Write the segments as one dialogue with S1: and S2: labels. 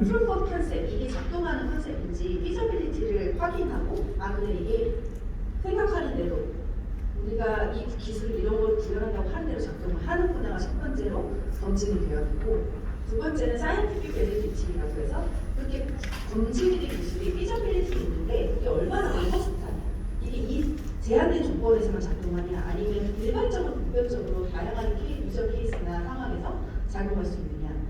S1: 오브 컨셉 이게 작동하는 컨셉인지 피저빌리티를 확인하고 아 그래 이게 생각하는 대로 우리가 이 기술 이런 걸 구현한다고 하는 대로 작동을 하는구나가 첫 번째로 검증이 되었고 두 번째는 사이언티픽 밸리디티라고 해서 그렇게 검증이 된 기술이 피저빌리티 있는데 이게 얼마나 얼버스타냐. 이게 이 제한된 조건에서만 작동하냐 아니면 일반적으로 보편적으로 다양한 케이, 유저 케이스나 상황에서 작용할 수 있느냐. 어,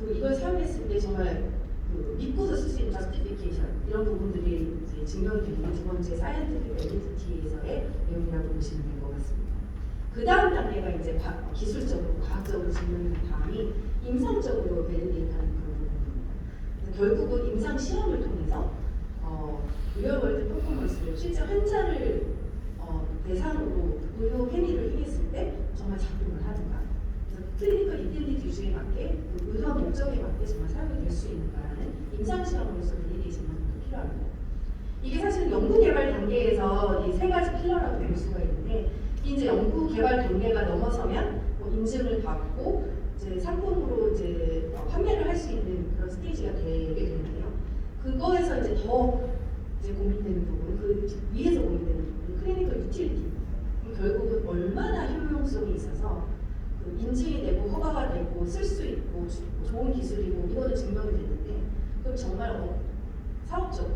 S1: 그리고 이걸 사용했을 때 정말 그 믿고서 쓸 수 있는 justification 이런 부분들이 이제 증명이 되는 두 번째 scientific validity.에서의 내용이라고 보시면 될 것 같습니다. 그 다음 단계가 이제 과- 기술적으로 과학적으로 증명된 다음이 임상적으로 밸리데이트하는 그런 부분입니다. 결국은 임상 시험을 통해서 어, 리얼월드 퍼포먼스를 실제 환자를 어, 대상으로 의료 행위를 행했을 때 정말 작동을 그래서 유주에 맞게 그 의료 목적에 맞게 정말 사용이 될 수 있는가라는 임상 시험으로서 밸리데이션이 필요합니다. 이게 사실 연구 개발 단계에서 이 세 가지 필러라고 볼 수가 있는데 이제 연구 개발 단계가 넘어서면 뭐 인증을 받고 이제 상품으로 이제 어, 판매를 할 수 있는 그런 스테이지가 되게 되는데요. 그거에서 이제 더 이제 고민되는 부분, 그 위에서 고민되는 부분, 클리니컬 유틸리티. 결국은 얼마나 효용성이 있어서 그 인증이 되고 허가가 되고 쓸 수 있고 주- 좋은 기술이고 이거는 증명이 됐는데 그럼 정말 어, 사업적으로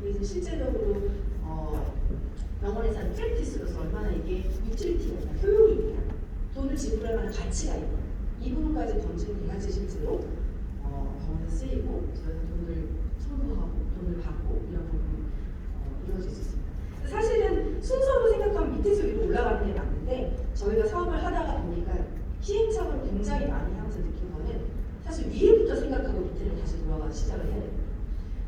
S1: 그래서 실제적으로 어, 병원에서 하는 프랙티스로서 얼마나 이게 유틸리티가 효용이 있냐 돈을 지불할 만한 가치가 있냐 이 부분까지 검증이 돼야지 실제로 어, 병원에 쓰이고 저희가 돈을 청구하고 돈을 받고 이런 부분이 어, 이루어질 수 있습니다. 사실은 순서로 생각하면 밑에서 위로 올라가는 게 맞는데 저희가 사업을 하다가 보니까 시행착오를 굉장히 많이 하면서 느낀 거는 사실 위에부터 생각하고 밑에를 다시 돌아가 시작을 해야 돼요.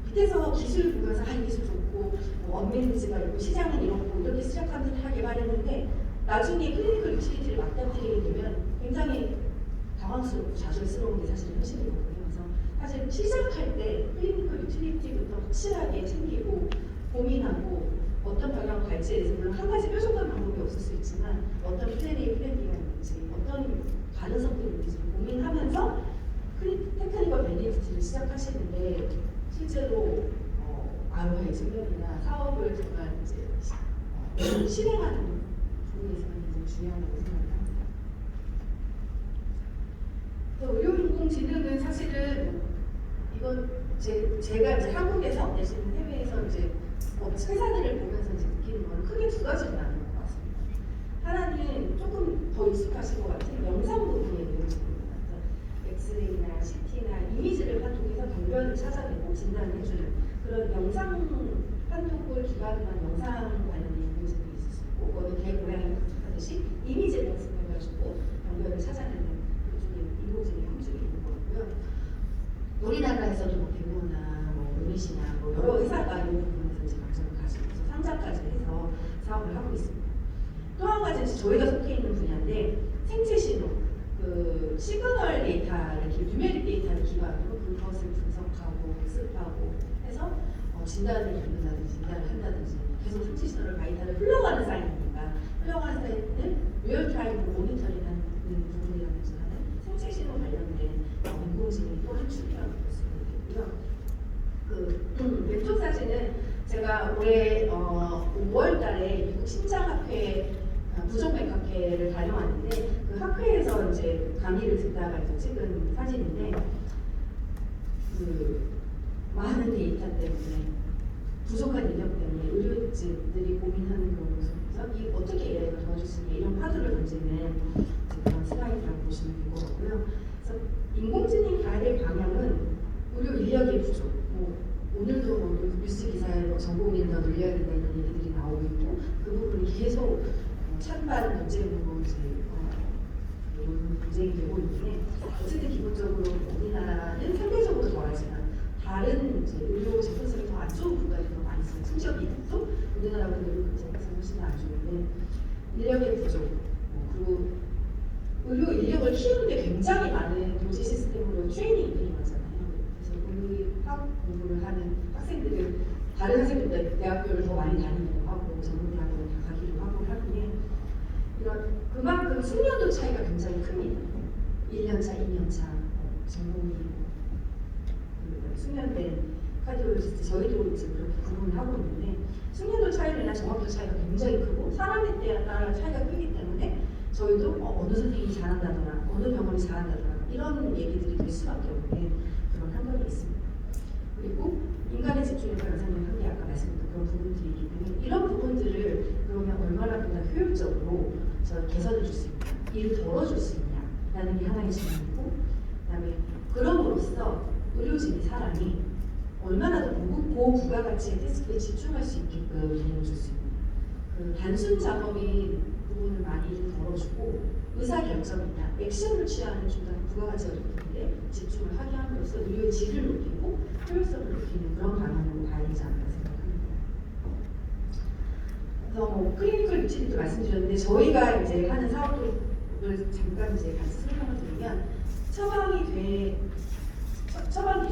S1: 밑에서 기술 보면서 아, 이 기술 좋고 뭐 언메리지가 있고 시장은 이렇고 이렇게 시작하면서 다 개발했는데 나중에 클리니컬 유틸리티를 맞닥뜨리게 되면 굉장히 당황스럽고 좌절스러운 게 사실 현실이거든요. 그래서 사실 시작할 때 클리니컬 유틸리티부터 확실하게 챙기고 고민하고 어떤 방향으로 갈지에 대해서 물론 한 가지 뾰족한 방법이 없을 수 있지만 어떤 플랜 A, 플랜 B가 어떤 가능성들이 있는지 고민하면서 테크니컬 밸리티를 시작하시는데 실제로 어, ROI 측면이나 사업을 정말 이제 어, 실행하는 부분에서는 굉장히 중요하다고 생각합니다. 의료인공지능은 사실은 이건 제, 제가 이제 한국에서 내지는 해외에서 이제 뭐 회사들을 보면서 이제 느끼는 건 크게 두 가지로 나뉘는 것 같습니다. 하나는 조금 더 익숙하신 것 같은 영상. 그래서 엑스레이나 CT나 이미지를 판독해서 병변을 찾아내고 진단해주는 그런 영상 판독을 기반으로 한 영상 관련된 수 있고 거기 개고양이 하듯이 이미지를 연습해가지고 병변을 찾아내는 그중에 인공지능 형식이 있는 거고요. 우리나라에서도 뭐 대구나 뭐 유니시나 뭐 여러 회사가 이 부분에서 이제 강점을 가지고 상장까지 해서 사업을 하고 있습니다. 또 한 가지는 저희가 속해 있는 분야인데 생체 신호, 그 시그널 데이터를 뉴메릭 데이터를 기반으로 그것을 분석하고 복습하고 해서 어, 진단을 받는다든지 진단을 한다든지 계속 신호를 바이탈을 흘러가는 사이니까 흘러가는 사이는 리얼타임으로 모니터링하는 부분이라든지 하는 생체 신호 관련된 어, 인공지능이 또한 축이라고 볼 수가 있겠고요. 그 음, 왼쪽 사진은 제가 올해 어, 5월달에 미국 심장학회 어, 부정맥학회를 다녀왔는데 그 학회에서 이제 강의를 듣다가 이제 찍은 사진인데 그 많은 데이터 때문에 부족한 인력 때문에 의료진들이 고민하는 그런 모습에서 이 어떻게 AI가 도와줄 수 있냐 이런 화두를 던지는 그런 슬라이드라고 보시면 될 것 같고요. 그래서 인공지능이 가야 될 방향은 의료 인력의 부족. 뭐 오늘도 뭐 뉴스 기사에 뭐 전공인 더 늘려야 된다 이런 얘기들이 나오고 있고 그 부분이 계속 어, 찬반 논쟁으로 이제 어, 논쟁이 되고 있는데 어쨌든 기본적으로 우리나라는 상대적으로 덜하지만 다른 이제 의료 접근성이 더 안 좋은 국가들이 더 많이 있어요. 미국도 우리나라보다 의료 접근성이 훨씬 안 좋은데 인력의 부족 뭐 그리고 의료 인력을 키우는데 굉장히 많은 도시 시스템으로 트레이닝이 필요하잖아요. 그래서 의학 공부를 하는 학생들은 다른 학생들보다 대학교를 더 많이 다니기도 하고 전문대학교를 다 가기도 하고 하기에 이런 그만큼 숙련도 차이가 굉장히 큽니다. 1년 차, 2년 차, 뭐 전공이 숙련된 카디올로지스트 저희도 이제 그렇게 구분을 하고 있는데 숙련도 차이나 정확도 차이가 굉장히 크고 사람에 따라 차이가 크기 때문에 저희도 어, 어느 선생님이 잘한다더라 어느 병원이 잘한다더라 이런 얘기들이 될 수밖에 없는 그런 환경이 있습니다. 그리고 인간의 집중력과 영상력 한계 아까 말씀드린 그런 부분들이기 때문에 이런 부분들을 그러면 얼마나 보다 효율적으로 저 개선해 줄 수 있냐 일을 덜어줄 수 있냐 라는 게 하나의 질문이고 그다음에 그럼으로써 의료진이 사람이 얼마나 더 고- 고부가 가치의 태스크에 집중할 수 있게끔 도움을 줄수 있냐 그 단순 작업인 부분을 많이 좀 덜어주고 의사 결정이나 액션을 취하는 좀더 부가 가치가 높은데 집중을 하게 함으로써 의료의 질을 높이고 효율성을 높이는 그런 방향으로 가야 되지 않나 생각합니다. 그래서 뭐 클리니컬 유치리도 말씀드렸는데 저희가 이제 하는 사업을 잠깐 이제 같이 설명을 드리면 처방이 돼 처- 처방이